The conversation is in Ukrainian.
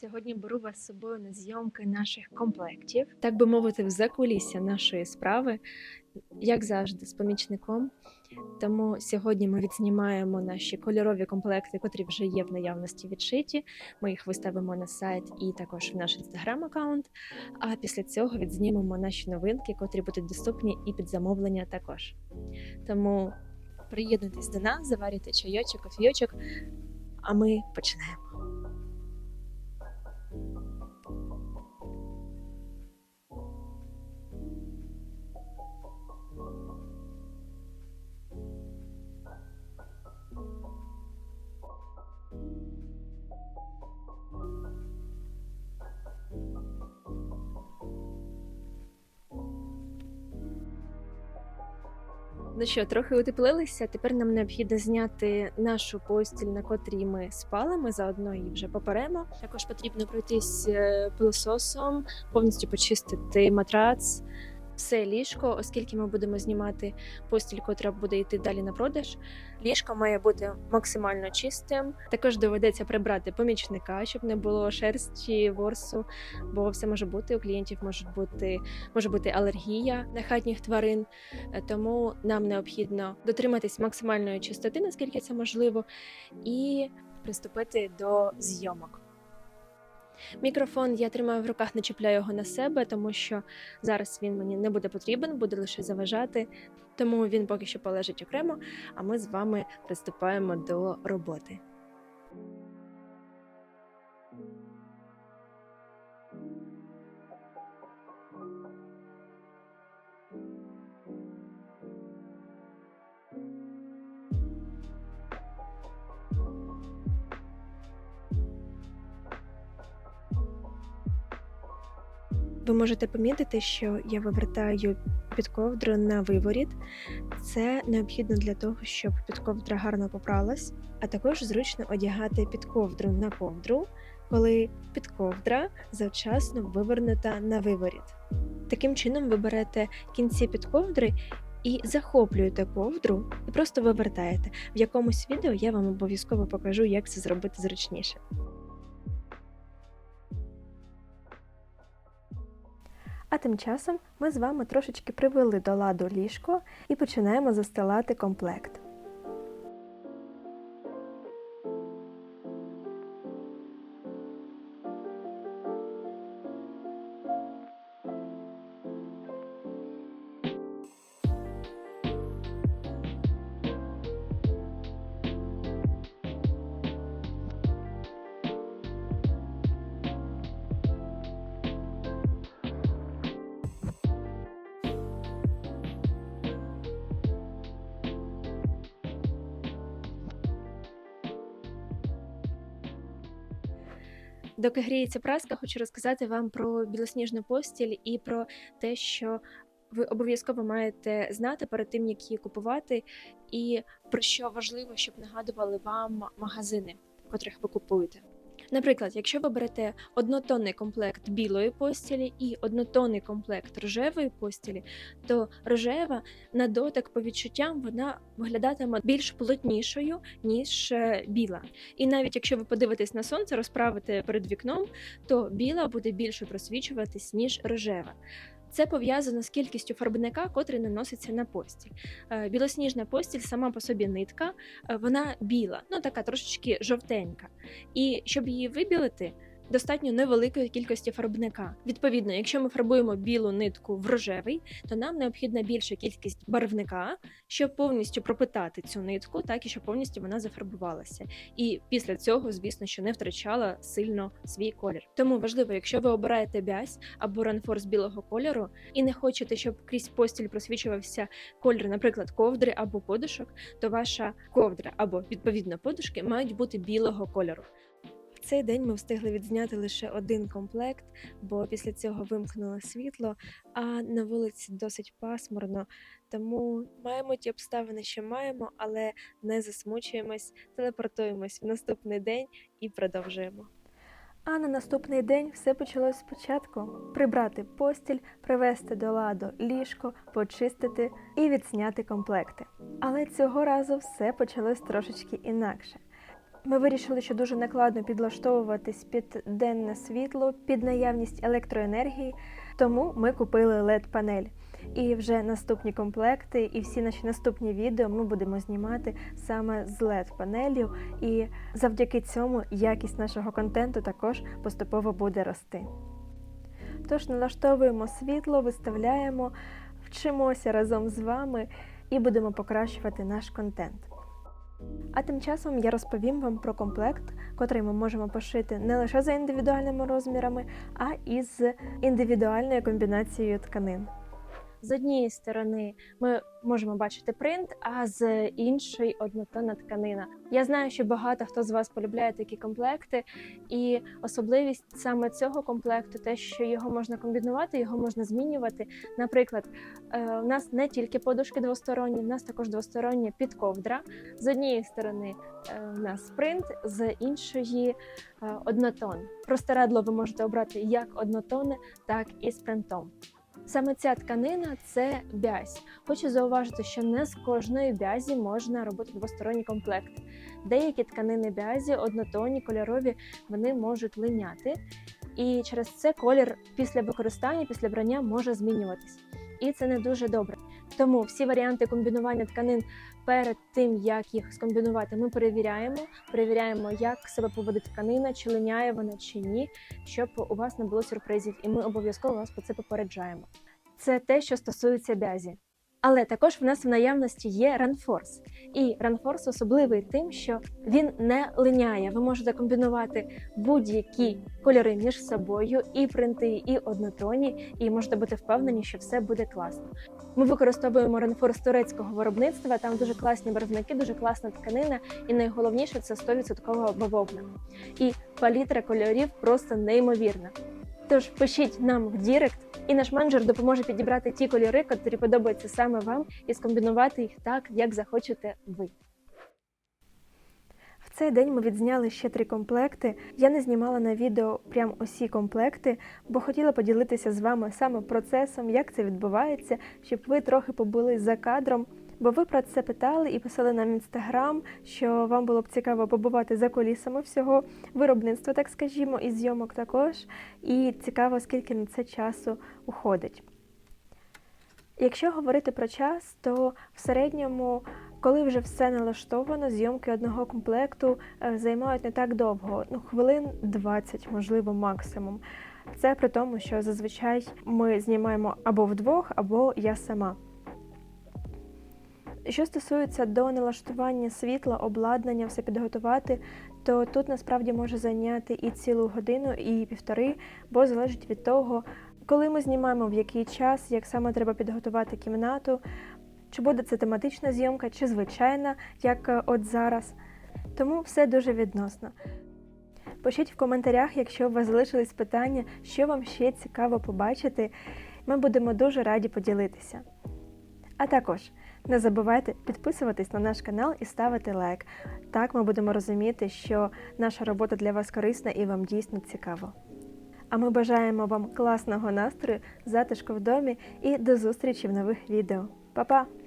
Сьогодні беру вас з собою на зйомки наших комплектів, так би мовити, в закулісся нашої справи, як завжди, з помічником. Тому сьогодні ми відзнімаємо наші кольорові комплекти, котрі вже є в наявності відшиті. Ми їх виставимо на сайт і також в наш інстаграм-аккаунт. А після цього відзнімемо наші новинки, котрі будуть доступні і під замовлення також. Тому приєднуйтесь до нас, заварюйте чайочок, кофійочок, а ми починаємо. Ну що, трохи утеплилися. Тепер нам необхідно зняти нашу постіль, на котрій ми спали. Ми заодно її вже поперемо. Також потрібно пройтись е, пилососом, повністю почистити матрац, все ліжко, оскільки ми будемо знімати постіль, котра буде йти далі на продаж. Ліжко має бути максимально чистим. Також доведеться прибрати помічника, щоб не було шерсті, ворсу, бо все може бути. У клієнтів можуть бути може бути алергія на хатніх тварин. Е, Тому нам необхідно дотриматись максимальної чистоти, наскільки це можливо, і приступити до зйомок. Мікрофон я тримаю в руках, не чіпляю його на себе, тому що зараз він мені не буде потрібен, буде лише заважати. Тому він поки що полежить окремо, а ми з вами приступаємо до роботи. Ви можете помітити, що я вивертаю під ковдру на виворіт. Це необхідно для того, щоб підковдра гарно попралась, а також зручно одягати під ковдру на ковдру, коли підковдра завчасно вивернута на виворіт. Таким чином ви берете кінці підковдри і захоплюєте ковдру і просто вивертаєте. В якомусь відео я вам обов'язково покажу, як це зробити зручніше. А тим часом ми з вами трошечки привели до ладу ліжко і починаємо застилати комплект. Доки гріється праска, хочу розказати вам про білосніжну постіль і про те, що ви обов'язково маєте знати перед тим, як її купувати, і про що важливо, щоб нагадували вам магазини, в котрих ви купуєте. Наприклад, якщо ви берете однотонний комплект білої постілі і однотонний комплект рожевої постілі, то рожева на дотик по відчуттям вона виглядатиме більш плотнішою ніж е, біла. І навіть якщо ви подивитесь на сонце, розправите перед вікном, то біла буде більше просвічуватись ніж рожева. Це пов'язано з кількістю фарбника, котрий наноситься на постіль. Е, Білосніжна постіль сама по собі нитка, е, вона біла, ну така трошечки жовтенька. І щоб її вибілити, достатньо невеликої кількості фарбника. Відповідно, якщо ми фарбуємо білу нитку в рожевий, то нам необхідна більша кількість барвника, щоб повністю пропитати цю нитку, так і щоб повністю вона зафарбувалася. І після цього, звісно, що не втрачала сильно свій колір. Тому важливо, якщо ви обираєте бязь або ранфор білого кольору і не хочете, щоб крізь постіль просвічувався колір, наприклад, ковдри або подушок, то ваша ковдра або відповідно подушки мають бути білого кольору. Цей день ми встигли відзняти лише один комплект, бо після цього вимкнуло світло, а на вулиці досить пасмурно. Тому маємо ті обставини, що маємо, але не засмучуємось, телепортуємось в наступний день і продовжуємо. А на наступний день все почалось спочатку: прибрати постіль, привести до ладу ліжко, почистити і відзняти комплекти. Але цього разу все почалось трошечки інакше. Ми вирішили, що дуже накладно підлаштовуватись під денне світло, під наявність електроенергії, тому ми купили LED-панель. І вже наступні комплекти і всі наші наступні відео ми будемо знімати саме з LED-панелью, і завдяки цьому якість нашого контенту також поступово буде рости. Тож налаштовуємо світло, виставляємо, вчимося разом з вами і будемо покращувати наш контент. А тим часом я розповім вам про комплект, котрий ми можемо пошити не лише за індивідуальними розмірами, а і з індивідуальною комбінацією тканин. З однієї сторони ми можемо бачити принт, а з іншої однотонна тканина. Я знаю, що багато хто з вас полюбляє такі комплекти, і особливість саме цього комплекту, те, що його можна комбінувати, його можна змінювати. Наприклад, е, у нас не тільки подушки двосторонні, у нас також двостороння підковдра. З однієї сторони е, у нас принт, з іншої е, однотон. Простирадло ви можете обрати як однотонне, так і з принтом. Саме ця тканина це бязь. Хочу зауважити, що не з кожної бязі можна робити двосторонній комплект. Деякі тканини бязі, однотонні, кольорові, вони можуть линяти, і через це колір після використання, після брання може змінюватись. І це не дуже добре. Тому всі варіанти комбінування тканин перед тим, як їх скомбінувати, ми перевіряємо. Перевіряємо, як себе поводить тканина, чи линяє вона чи ні, щоб у вас не було сюрпризів, і ми обов'язково вас про це попереджаємо. Це те, що стосується бязі. Але також в нас в наявності є Ранфорс. І Ранфорс особливий тим, що він не линяє. Ви можете комбінувати будь-які кольори між собою, і принти, і однотонні, і можете бути впевнені, що все буде класно. Ми використовуємо Ранфорс турецького виробництва. Там дуже класні барвники, дуже класна тканина, і найголовніше це 100% бавовна. І палітра кольорів просто неймовірна. Тож пишіть нам в Дірект, і наш менеджер допоможе підібрати ті кольори, котрі подобаються саме вам, і скомбінувати їх так, як захочете ви. В цей день ми відзняли ще три комплекти. Я не знімала на відео прям усі комплекти, бо хотіла поділитися з вами саме процесом, як це відбувається, щоб ви трохи побули за кадром. Бо ви про це питали і писали нам в інстаграм, що вам було б цікаво побувати за колісами всього виробництва, так скажімо, і зйомок також. І цікаво, скільки на це часу уходить. Якщо говорити про час, то в середньому, коли вже все налаштовано, зйомки одного комплекту е, займають не так довго, ну хвилин 20, можливо, максимум. Це при тому, що зазвичай ми знімаємо або вдвох, або я сама. Що стосується до налаштування світла, обладнання, все підготувати, то тут насправді може зайняти і цілу годину, і півтори, бо залежить від того, коли ми знімаємо в який час, як саме треба підготувати кімнату, чи буде це тематична зйомка, чи звичайна, як е, от зараз. Тому все дуже відносно. Пишіть в коментарях, якщо у вас залишились питання, що вам ще цікаво побачити. Ми будемо дуже раді поділитися. А також не забувайте підписуватись на наш канал і ставити лайк. Так ми будемо розуміти, що наша робота для вас корисна і вам дійсно цікаво. А ми бажаємо вам класного настрою, затишку в домі і до зустрічі в нових відео. Па-па!